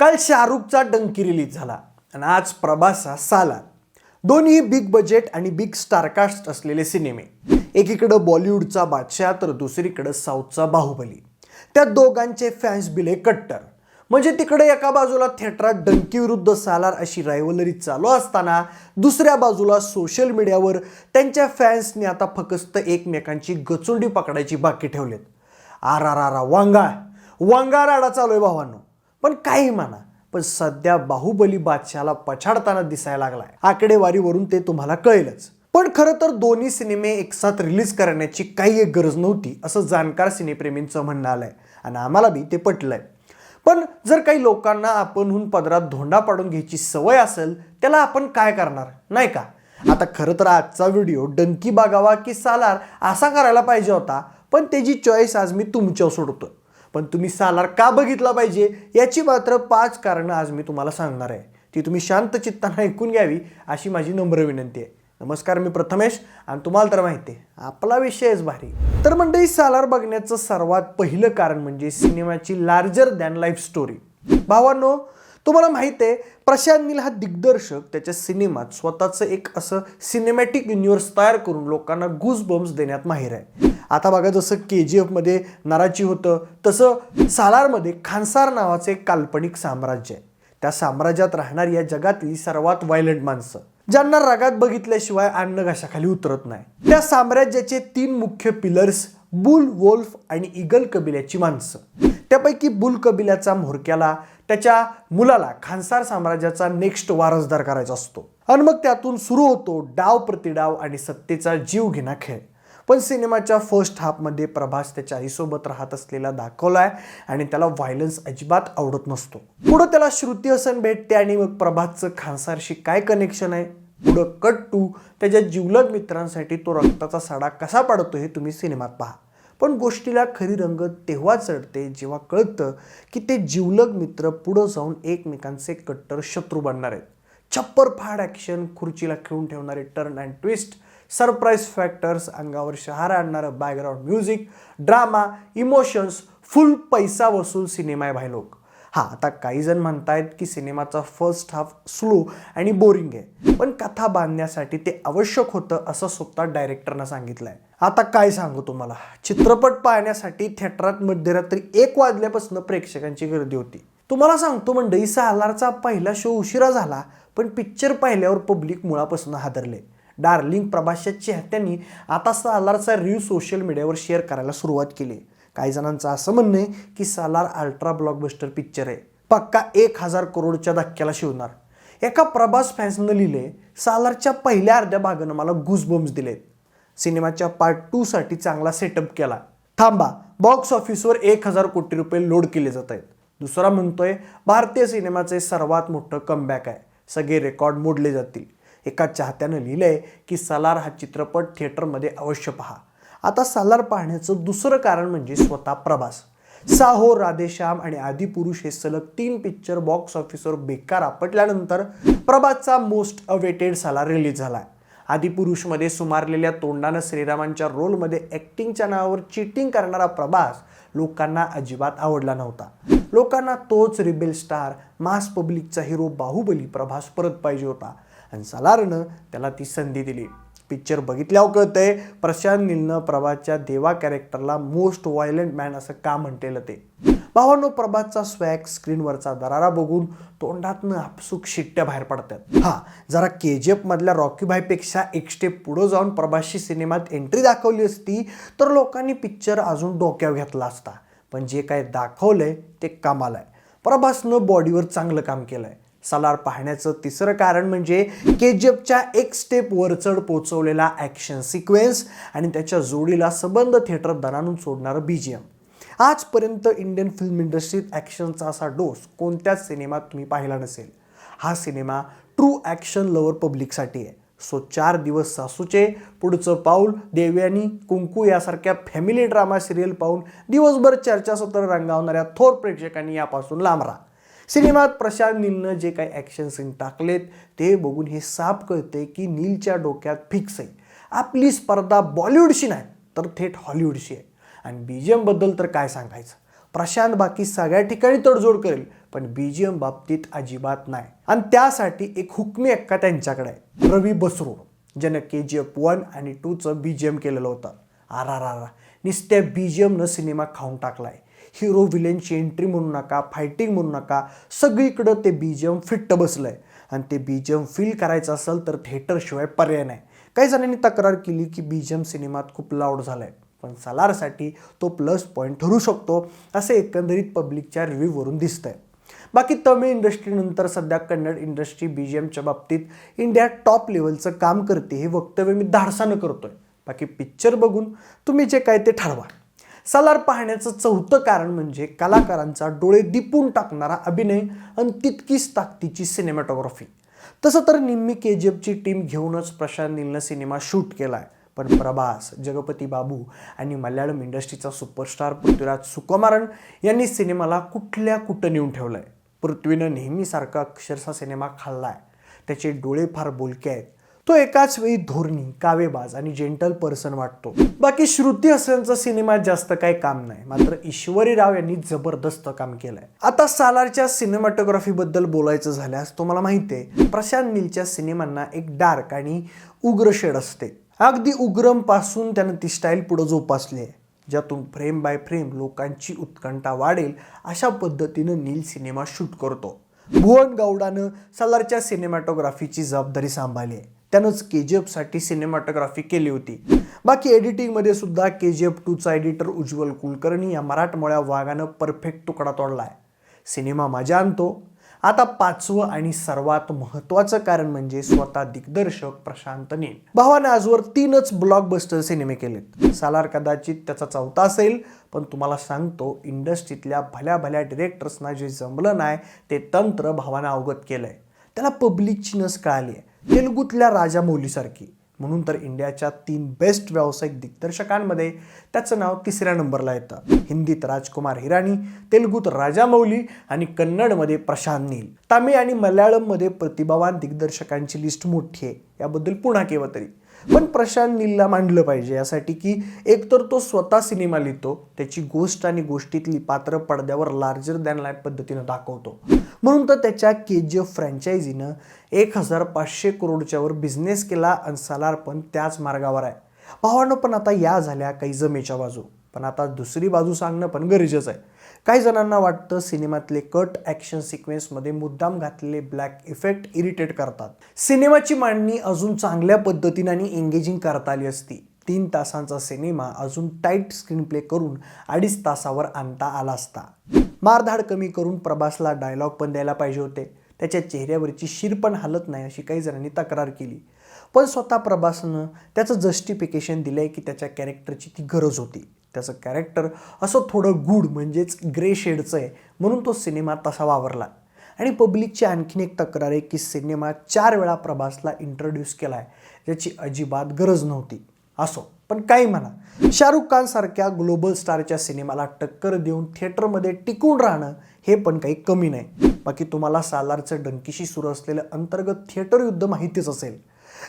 काल शाहरुखचा डंकी रिलीज झाला आणि आज प्रभासा सालार दोन्ही बिग बजेट आणि बिग स्टारकास्ट असलेले सिनेमे. एकीकडं बॉलिवूडचा बादशाह तर दुसरीकडं साऊथचा बाहुबली. त्या दोघांचे फॅन्स बिले कट्टर. म्हणजे तिकडे एका बाजूला थिएटरात डंकी विरुद्ध सालार अशी रायवलरी चालू असताना दुसऱ्या बाजूला सोशल मीडियावर त्यांच्या फॅन्सनी आता फक्त एकमेकांची गचुंडी पकडायची बाकी ठेवलेत. R R R R, Vanga Vanga राडा चालू आहे भावांनो. पण काही म्हणा पण सध्या बाहुबली बादशाला पछाडताना दिसायला लागलाय. आकडेवारीवरून ते तुम्हाला कळेलच. पण खरं तर दोन्ही सिनेमे एकसाथ रिलीज करण्याची काही एक गरज नव्हती असं जाणकार सिनेप्रेमींचं म्हणणं आलंय. आणि आम्हाला बी ते पटलंय. पण जर काही लोकांना आपणहून पदरात धोंडा पाडून घ्यायची सवय असेल त्याला आपण काय करणार? नाही का? आता खरं तर आजचा व्हिडिओ डंकी बागावा की सालार असा करायला पाहिजे होता पण त्याची चॉईस आज मी तुमच्यावर सोडतो पण तुम्ही सालार का बघितला पाहिजे? याची मात्र पाच कारणं आज मी तुम्हाला सांगणार आहे. ती तुम्ही शांत चित्तानं ऐकून घ्यावी अशी माझी नम्र विनंती आहे. नमस्कार मी प्रथमेश आणि तुम्हाला तर माहिती आहे आपला विषयच भारी. तर मंडळी सालार बघण्याचं सर्वात पहिलं कारण म्हणजे सिनेमाची लार्जर दॅन लाईफ स्टोरी भावांनो तुम्हाला माहीत आहे प्रशांत नील हा दिग्दर्शक. त्याच्या सिनेमात स्वतःचं एक असं सिनेमॅटिक युनिव्हर्स तयार करून लोकांना गुजबम्स देण्यात माहीर आहे. आता बघा जसं के जी एफमध्ये नाराची होतं तसं सालारमध्ये खानसार नावाचं एक काल्पनिक साम्राज्य आहे. त्या साम्राज्यात राहणारी या जगातली सर्वात व्हायलंट माणसं ज्यांना रगात बघितल्याशिवाय अन्न घशाखाली उतरत नाही. त्या साम्राज्याचे तीन मुख्य पिलर्स बुल वोल्फ आणि इगल कबिल्याची माणसं. त्यापैकी बुल कबिल्याचा म्होरक्याला त्याच्या मुलाला खानसार साम्राज्याचा नेक्स्ट वारसदार करायचा असतो. आणि मग त्यातून सुरू होतो डाव प्रतिडाव आणि सत्तेचा जीव घेणा खेळ. पण सिनेमाच्या फर्स्ट हाफमध्ये प्रभास त्याच्या आईसोबत राहत असलेला दाखवलाय आणि त्याला व्हायलन्स अजिबात आवडत नसतो. पुढं त्याला श्रुती हसन भेटते आणि मग प्रभासचं खानसारशी काय कनेक्शन आहे? पुढं कट टू त्याच्या जिवलग मित्रांसाठी तो रक्ताचा सडा कसा पाडतो हे तुम्ही सिनेमात पहा. पण गोष्टीला खरी रंगत तेव्हा चढते जेव्हा कळतं की ते जिवलग मित्र पुढं जाऊन एकमेकांचे कट्टर शत्रू बनणार आहेत. छप्पर फाड ॲक्शन खुर्चीला खेळून ठेवणारे turn and twist surprise factors अंगावर शहारा आणणारं background music drama emotions full पैसा वसूल सिनेमा आहे भाई लोक. हा आता काही जण म्हणतायत की सिनेमाचा फर्स्ट हाफ स्लो आणि बोरिंग आहे. पण कथा बांधण्यासाठी ते आवश्यक होतं असं स्वतः डायरेक्टरनं सांगितलंय. आता काय सांगू तुम्हाला? चित्रपट पाहण्यासाठी थिएटरात मध्यरात्री एक वाजल्यापासून प्रेक्षकांची गर्दी होती. तुम्हाला सांगतो मंडळी सालारचा पहिला शो उशिरा झाला पण पिक्चर पाहिल्यावर पब्लिक मुळापासून हादरले. डार्लिंग प्रभासच्या चाहत्यांनी आता सालारचा रिव्ह सोशल मीडियावर शेअर करायला सुरुवात केली. काही जणांचं असं म्हणणं आहे की सालार अल्ट्रा ब्लॉकबस्टर पिक्चर आहे. पक्का एक हजार करोडच्या धक्क्याला शिवणार. एका प्रभास फॅन्सनं लिहिले सालारच्या पहिल्या अर्ध्या भागानं मला गुजबम्स दिलेत. सिनेमाच्या पार्ट टूसाठी चांगला सेटअप केला. थांबा बॉक्स ऑफिसवर एक हजार कोटी रुपये लोड केले जात आहेत. दुसरा म्हणतोय भारतीय सिनेमाचे सर्वात मोठं कमबॅक आहे. सगळे रेकॉर्ड मोडले जातील. एका चाहत्यानं लिहिलंय की सलार हा चित्रपट थिएटरमध्ये अवश्य पहा. आता सलार पाहण्याचं दुसरं कारण म्हणजे स्वतः प्रभास. साहो राधेश्याम आणि आदिपुरुष हे सलग तीन पिक्चर बॉक्स ऑफिसवर बेकार आपटल्यानंतर प्रभासचा मोस्ट अवेटेड सलार रिलीज झाला आहे आदिपुरुषमध्ये सुमारलेल्या तोंडानं श्रीरामांच्या रोलमध्ये ॲक्टिंगच्या नावावर चिटिंग करणारा प्रभास लोकांना अजिबात आवडला नव्हता. लोकांना तोच रिबेल स्टार मास पब्लिकचा हिरो बाहुबली प्रभास परत पाहिजे होता. आणि सलारनं त्याला ती संधी दिली. पिक्चर बघितल्यावर कळतंय प्रशांत नीलनं प्रभातच्या देवा कॅरेक्टरला मोस्ट व्हायलंट मॅन असं का म्हटलेलं ते? भावानो प्रभातचा स्वॅग स्क्रीनवरचा दरारा बघून तोंडातनं आपसूक शिट्ट्या बाहेर पडतात. हा जरा के जी एफमधल्या रॉकीभाईपेक्षा एक स्टेप पुढं जाऊन प्रभासची सिनेमात एंट्री दाखवली असती तर लोकांनी पिक्चर अजून डोक्यावर घेतला असता. पण जे काय दाखवलंय ते कामाला आहे. प्रभासनं बॉडीवर चांगलं काम केलंय. सलार पाहण्याचं तिसरं कारण म्हणजे के जी एफच्या एक स्टेप वरचढ पोचवलेला ॲक्शन सिक्वेन्स आणि त्याच्या जोडीला सबंध थिएटर दरानून सोडणारं बी जी एम आजपर्यंत इंडियन फिल्म इंडस्ट्रीत ॲक्शनचा असा डोस कोणत्याच सिनेमात तुम्ही पाहिला नसेल. हा सिनेमा ट्रू ॲक्शन लवर पब्लिकसाठी आहे. सो चार दिवस सासूचे पुढचं पाऊल देवयानी कुंकू यासारख्या फॅमिली ड्रामा सिरियल पाहून दिवसभर चर्चासत्र रंगावणाऱ्या थोर प्रेक्षकांनी यापासून लांब राहा. सिनेमात प्रशांत नीलनं जे काही ॲक्शन सीन टाकलेत ते बघून हे साफ कळते की नीलच्या डोक्यात फिक्स आहे. आपली स्पर्धा बॉलिवूडशी नाही तर थेट हॉलिवूडशी आहे. आणि बी जी एमबद्दल तर काय सांगायचं? प्रशांत बाकी सगळ्या ठिकाणी तडजोड करेल पण बीजीएम बाबतीत अजिबात नाही. आणि त्यासाठी एक हुकमी एक्का त्यांच्याकडे आहे रवी बसरू ज्यानं के जी एफ वन आणि टूचं बीजीएम केलेलं होतं. आर आर आर निस्त्या बी जी एमनं सिनेमा खाऊन टाकलाय. हिरो विलेनची एंट्री म्हणू नका फायटिंग म्हणू नका सगळीकडं ते बीजीएम फिट्ट आहे आणि ते बीजीएम फील करायचं असेल तर थिएटरशिवाय पर्याय नाही. काही जणांनी तक्रार केली की बीजीएम सिनेमात खूप लाऊड झालाय. पण सलारसाठी तो प्लस पॉईंट ठरू शकतो असे एकंदरीत पब्लिकच्या रिव्ह्यूवरून दिसतंय. बाकी तमिळ इंडस्ट्रीनंतर सध्या कन्नड इंडस्ट्री बी जी एमच्या बाबतीत इंडिया टॉप लेवलचं काम करते हे वक्तव्य मी धाडसानं करतोय. बाकी पिक्चर बघून तुम्ही जे काय ते ठरवा. सालार पाहण्याचं चौथं कारण म्हणजे कलाकारांचा डोळे दिपून टाकणारा अभिनय आणि तितकीच ताकदीची सिनेमॅटोग्राफी. तसं तर निम्मी के जी एफची टीम घेऊनच प्रशांत नीलनं सिनेमा शूट केलाय. पण प्रभास जगपती बाबू आणि मल्याळम इंडस्ट्रीचा सुपरस्टार पृथ्वीराज सुकुमारन यांनी सिनेमाला कुठल्या कुठं नेऊन ठेवलंय? पृथ्वीनं नेहमीसारखा अक्षरशः सिनेमा खाल्लाय. त्याचे डोळे फार बोलके आहेत. तो एकाच वेळी धोरणी कावेबाज आणि जेंटल पर्सन वाटतो. बाकी श्रुती हसनचा सिनेमात जास्त काही काम नाही मात्र ईश्वरी राव यांनी जबरदस्त काम केलंय. आता सालारच्या सिनेमॅटोग्राफी बद्दल बोलायचं झाल्यास तुम्हाला माहिती आहे प्रशांत नीलच्या सिनेमांना एक डार्क आणि उग्र शेड असते. अगदी उग्रमपासून त्यानं ती स्टाईल पुढे जोपासली आहे ज्यातून फ्रेम बाय फ्रेम लोकांची उत्कंठा वाढेल अशा पद्धतीनं नील सिनेमा शूट करतो. भुवन गौडानं सलारच्या सिनेमॅटोग्राफीची जबाबदारी सांभाळली आहे. त्यानंच के जी एफसाठी सिनेमॅटोग्राफी केली होती. बाकी एडिटिंगमध्ये सुद्धा के जी एफ टूचा एडिटर उज्ज्वल कुलकर्णी या मराठमोळ्या वाघानं परफेक्ट तुकडा तोडला आहे सिनेमा मजा आणतो. आता पाचवं आणि सर्वात महत्त्वाचं कारण म्हणजे स्वतः दिग्दर्शक प्रशांत नील. भावाने आजवर तीनच ब्लॉकबस्टर सिनेमे केलेत. सालार कदाचित त्याचा चौथा असेल पण तुम्हाला सांगतो इंडस्ट्रीतल्या भल्या भल्या डिरेक्टर्सना जे जमलं नाही ते तंत्र भावानं अवगत केलंय. त्याला पब्लिकची नस कळाली आहे तेलुगूतल्या राजामौलीसारखी म्हणून तर इंडियाच्या तीन बेस्ट व्यावसायिक दिग्दर्शकांमध्ये त्याचं नाव तिसऱ्या नंबरला येतं. हिंदीत राजकुमार हिराणी तेलुगूत राजामौली आणि कन्नडमध्ये प्रशांत नील. तामिळ आणि मल्याळममध्ये प्रतिभावान दिग्दर्शकांची लिस्ट मोठी आहे. याबद्दल पुन्हा केव्हा तरी. पण प्रशांत नीलला मांडलं पाहिजे यासाठी की एकतर तो स्वतः सिनेमा लिहितो त्याची गोष्ट आणि गोष्टीतली पात्र पडद्यावर लार्जर दॅन लाईफ पद्धतीनं दाखवतो. म्हणून तर त्याच्या के जी एफ फ्रँचायझीनं एक हजार पाचशे करोडच्यावर बिझनेस केला आणि सालार पण त्याच मार्गावर आहे. भावानं पण आता या झाल्या काही जमेच्या बाजू. पण आता दुसरी बाजू सांगणं पण गरजेचं आहे. काही जणांना वाटतं सिनेमातले कट ॲक्शन सिक्वेन्समध्ये मुद्दाम घातलेले ब्लॅक इफेक्ट इरिटेट करतात. सिनेमाची मांडणी अजून चांगल्या पद्धतीने आणि एंगेजिंग करता आली असती. तीन तासांचा सिनेमा अजून टाईट स्क्रीन प्ले करून अडीच तासावर आणता आला असता. मारधाड कमी करून प्रभासला डायलॉग पण द्यायला पाहिजे होते. त्याच्या चेहऱ्यावरची शिर पण हलत नाही अशी काही जणांनी तक्रार केली. पण स्वतः प्रभासनं त्याचं जस्टिफिकेशन दिलं आहे की त्याच्या कॅरेक्टरची ती गरज होती. त्याचं कॅरेक्टर असं थोडं गुड म्हणजेच ग्रे शेडचं आहे. म्हणून तो सिनेमा तसा वावरला. आणि पब्लिकची आणखीन एक तक्रार आहे की सिनेमा चार वेळा प्रभासला इंट्रोड्यूस केला आहे ज्याची अजिबात गरज नव्हती. असो पण काही म्हणा. शाहरुख खान सारख्या ग्लोबल स्टारच्या सिनेमाला टक्कर देऊन थिएटरमध्ये टिकून राहणं हे पण काही कमी नाही. बाकी तुम्हाला सालारचं डंकीशी सुरू असलेलं अंतर्गत थिएटर युद्ध माहितीच असेल.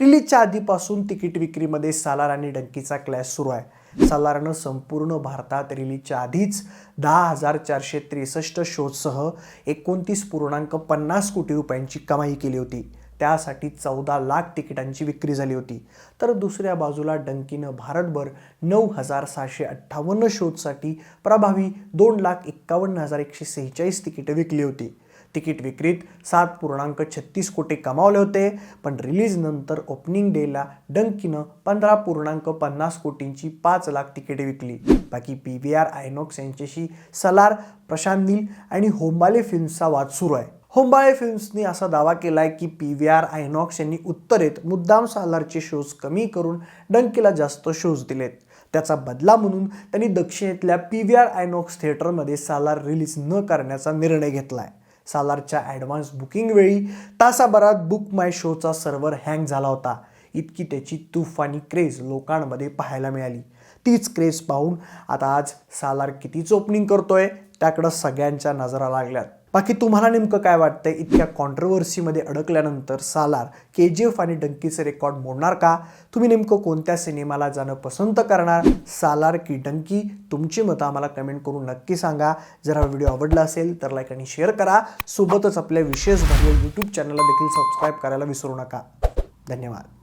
रिलीजच्या आधीपासून तिकीट विक्रीमध्ये सालार आणि डंकीचा क्लॅश सुरू आहे. साधारण संपूर्ण भारतात रिलीजच्या आधीच दहा हजार चारशे त्रेसष्ट शोजसह एकोणतीस पूर्णांक पन्नास कोटी रुपयांची कमाई केली होती. त्यासाठी चौदा लाख तिकिटांची विक्री झाली होती. तर दुसऱ्या बाजूला डंकीनं भारतभर नऊ हजार सहाशे अठ्ठावन्न शोधसाठी प्रभावी दोन लाख एक्कावन्न हजार एकशे सेहेचाळीस तिकीटं विकली होती. तिकीट विक्रीत सात पूर्णांक छत्तीस कोटी कमावले होते. पण रिलीजनंतर ओपनिंग डेला डंकीनं पंधरा पूर्णांक पन्नास कोटींची पाच लाख तिकीटे विकली. बाकी पी व्ही आर आयनॉक्स यांच्याशी सलार प्रशांत नील आणि होंबाले फिल्म्सचा वाद सुरू आहे. होंबाळे फिल्म्सनी असा दावा केला आहे की पी व्ही आर आयनॉक्स यांनी उत्तरेत मुद्दाम सालारचे शोज कमी करून डंकीला जास्त शोज दिलेत. त्याचा बदला म्हणून त्यांनी दक्षिणेतल्या पी व्ही आर आयनॉक्स थिएटरमध्ये सालार रिलीज न करण्याचा निर्णय घेतला आहे सालारच्या ॲडव्हान्स बुकिंगवेळी तासाभरात बुक माय शोचा सर्व्हर हँग झाला होता. इतकी त्याची तुफानी क्रेज लोकांमध्ये पाहायला मिळाली. तीच क्रेज पाहून आता आज सालार कितीच ओपनिंग करतोय त्याकडं सगळ्यांच्या नजरा लागल्यात. बाकी तुम्हाला नेमकं काय वाटतंय? इतक्या कॉन्ट्रोवर्सीमध्ये अडकल्यानंतर सालार के जी एफ आणि डंकीचं रेकॉर्ड मोडणार का? तुम्ही नेमकं कोणत्या सिनेमाला जाणं पसंत करणार? सालार की डंकी? तुमची मतं आम्हाला कमेंट करून नक्की सांगा. जर हा व्हिडिओ आवडला असेल तर लाईक आणि शेअर करा. सोबतच आपल्या विशेष भरले यूट्यूब चॅनलला देखील सबस्क्राईब करायला विसरू नका. धन्यवाद.